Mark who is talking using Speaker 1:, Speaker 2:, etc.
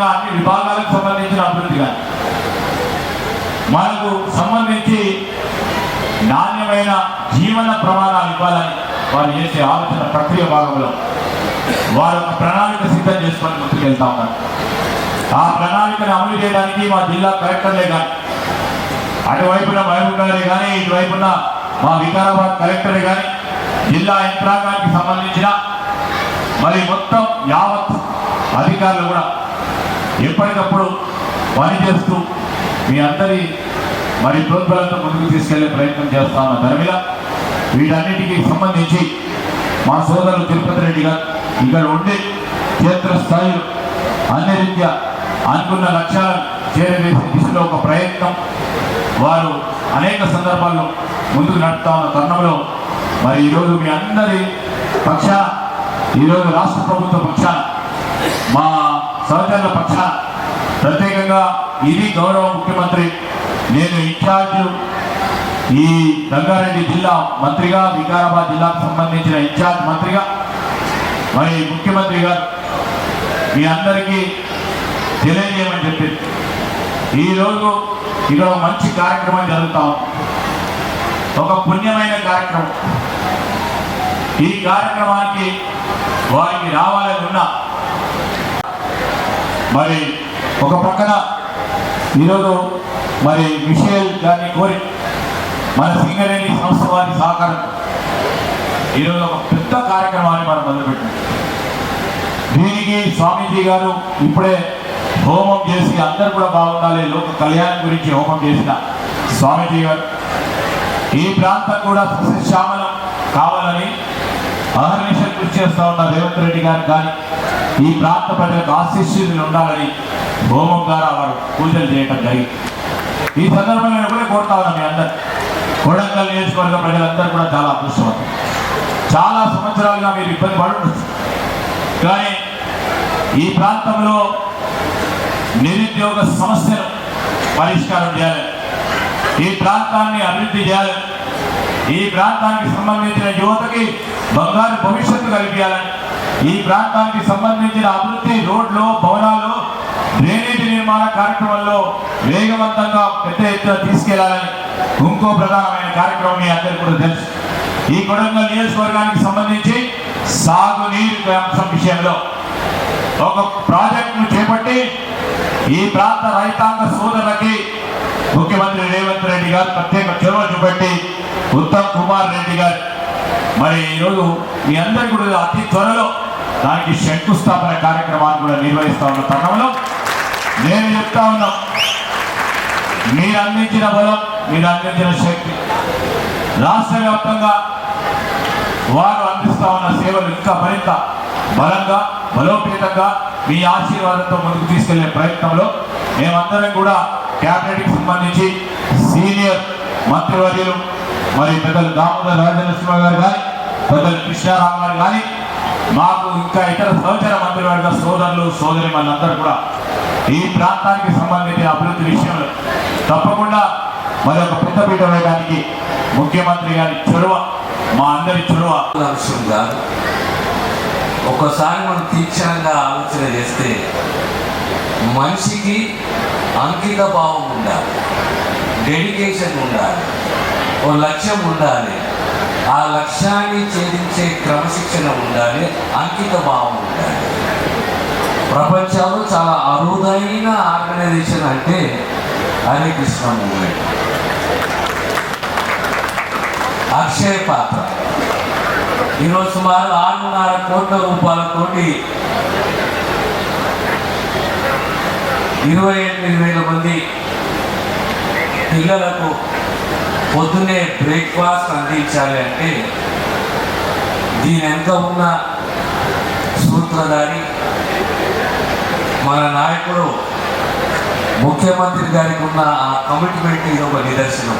Speaker 1: భాగంగా అన్ని విభాగాలకు సంబంధించిన అభివృద్ధి కానీ మనకు సంబంధించి నాణ్యమైన జీవన ప్రమాణాలు ఇవ్వాలని వారు చేసే ఆలోచన ప్రక్రియ భాగంలో వారు ఒక ప్రణాళిక సిద్ధం చేసుకొని ముందుకు వెళ్తా ఉన్నారు ఆ ప్రణాళికను అమలు చేయడానికి మా జిల్లా కలెక్టర్లే కానీ అటువైపున మహబూబ్ కానీ ఇటువైపున మా వికారాబాద్ కలెక్టరే కానీ జిల్లా యంత్రాంగానికి సంబంధించిన మరి మొత్తం యావత్ అధికారులు కూడా ఎప్పటికప్పుడు పనిచేస్తూ మీ అందరి మరి ప్రోత్బలంతో ముందుకు తీసుకెళ్ళే ప్రయత్నం చేస్తా ఉన్న ధర్మిల వీటన్నిటికీ సంబంధించి మా సోదరులు తిరుపతి రెడ్డి గారు ఇక్కడ ఉండి క్షేత్రస్థాయిలో అన్ని రీత్యా అనుకున్న లక్ష్యాలను చేరవేసే దిశలో ఒక ప్రయత్నం వారు అనేక సందర్భాల్లో ముందుకు నడుపుతా ఉన్న తరుణంలో మరి ఈరోజు మీ అందరి పక్షాన ఈరోజు రాష్ట్ర ప్రభుత్వ పక్షాన మా సహచరుల పక్షాన ప్రత్యేకంగా ఇది గౌరవ ముఖ్యమంత్రి. నేను ఇన్ఛార్జ్ ఈ రంగారెడ్డి జిల్లా మంత్రిగా వికారాబాద్ జిల్లాకు సంబంధించిన ఇన్ఛార్జ్ మంత్రిగా. మరి ముఖ్యమంత్రి గారు మీ అందరికీ తెలియజేయమని చెప్పింది ఈరోజు ఇక్కడ మంచి కార్యక్రమం జరుగుతాం ఒక పుణ్యమైన కార్యక్రమం. ఈ కార్యక్రమానికి వారికి రావాలని ఉన్నా మరి ఒక ప్రక్కన ఈరోజు మరి మిషేల్ గారిని కోరి మన సింగరేణి సంస్థ వారి సహకారం. ఈరోజు ఒక పెద్ద కార్యక్రమాన్ని మనం మొదలుపెట్టాం. దీనికి స్వామీజీ గారు ఇప్పుడే హోమం చేసి అందరు కూడా బాగుండాలి లోక కళ్యాణం గురించి హోమం చేసిన స్వామీజీ గారు. ఈ ప్రాంతం కూడా సస్యశ్యామలం కావాలని అహర్నిశలు కృషి చేస్తా ఉన్న రేవంత్ రెడ్డి గారు కానీ ఈ ప్రాంత ప్రజలకు ఆశీస్సులు ఉండాలని హోమం ద్వారా వారు పూజలు చేయటం జరిగింది. ఈ సందర్భంగా నేను కూడా కోరుతా మీ అందరు కొడంగల్ నియోజకవర్గ ప్రజలందరూ కూడా చాలా అదృష్టవంతం చాలా సంవత్సరాలుగా మీరు ఇబ్బంది పడుండొచ్చు కానీ ఈ ప్రాంతంలో నిరుద్యోగ సమస్యను పరిష్కారం చేయాలి. ఈ ప్రాంతాన్ని అభివృద్ధి చేయాలి. ఈ ప్రాంతానికి సంబంధించిన యువతకి బంగారు భవిష్యత్తు కల్పించాలని ఈ ప్రాంతానికి సంబంధించిన అభివృద్ధి రోడ్లు భవనాలు డ్రైనేజీ నిర్మాణ కార్యక్రమంలో వేగవంతంగా పెద్ద ఎత్తున తీసుకెళ్ళాలని ఇంకో ప్రధానమైన కార్యక్రమం మీ అందరికీ కూడా తెలుసు. ఈ కొడంగల్ నియోజకవర్గానికి సంబంధించి సాగునీరు అంశం విషయంలో ఒక ప్రాజెక్టును చేపట్టి ఈ ప్రాంత రైతాంగ సోదరులకి ముఖ్యమంత్రి రేవంత్ రెడ్డి గారు ప్రత్యేక చొరవ చూపెట్టి ఉత్తమ్ కుమార్ రెడ్డి గారు. మరి ఈరోజు మీ అందరికీ కూడా అతి త్వరలో దానికి శంకుస్థాపన కార్యక్రమాన్ని కూడా నిర్వహిస్తా ఉన్న తరుణంలో నేను చెప్తా ఉన్నా మీరు అందించిన బలం మీరు అందించిన శక్తి రాష్ట్ర వ్యాప్తంగా వారు అందిస్తా ఉన్న సేవలు ఇంకా మరింత బలంగా బలోపేతంగా మీ ఆశీర్వాదంతో ముందుకు తీసుకెళ్ళే ప్రయత్నంలో మేమందరం కూడా క్యాబినెట్కి సంబంధించి సీనియర్ మంత్రివర్యులు మరి పెద్దలు దామోదర్ రాజనరసింహ గారు కానీ పెద్దలు కృష్ణారావు గారు కానీ మాకు ఇంకా ఇతర సహచర మంత్రివర్గ సోదరులు సోదరి మనందరూ కూడా ఈ ప్రాంతానికి సంబంధించిన అభివృద్ధి విషయంలో తప్పకుండా మరి ఒక పెద్దపీట వేయడానికి ముఖ్యమంత్రి గారి చొరవ మా అందరి చొరవ.
Speaker 2: అంశం కాదు ఒకసారి మనం తీక్షణంగా ఆలోచన చేస్తే మనిషికి అంకిత భావం ఉండాలి డెడికేషన్ ఉండాలి ఓ లక్ష్యం ఉండాలి. ఆ లక్ష్యాన్ని ఛేదించే క్రమశిక్షణ ఉండాలి అంకిత భావం ఉండాలి. ప్రపంచంలో చాలా అరుదైన ఆర్గనైజేషన్ అంటే హరే కృష్ణ అక్షయ పాత్ర. ఈరోజు సుమారు ఆరున్నర కోట్ల రూపాయలతోటి ఇరవై ఎనిమిది వేల మంది పిల్లలకు పొద్దున్నే బ్రేక్ఫాస్ట్ అందించాలి అంటే దీని వెనుక ఉన్న సూత్రధారి మన నాయకుడు ముఖ్యమంత్రి గారికి ఉన్న ఆ కమిట్మెంట్ ఇది ఒక నిదర్శనం.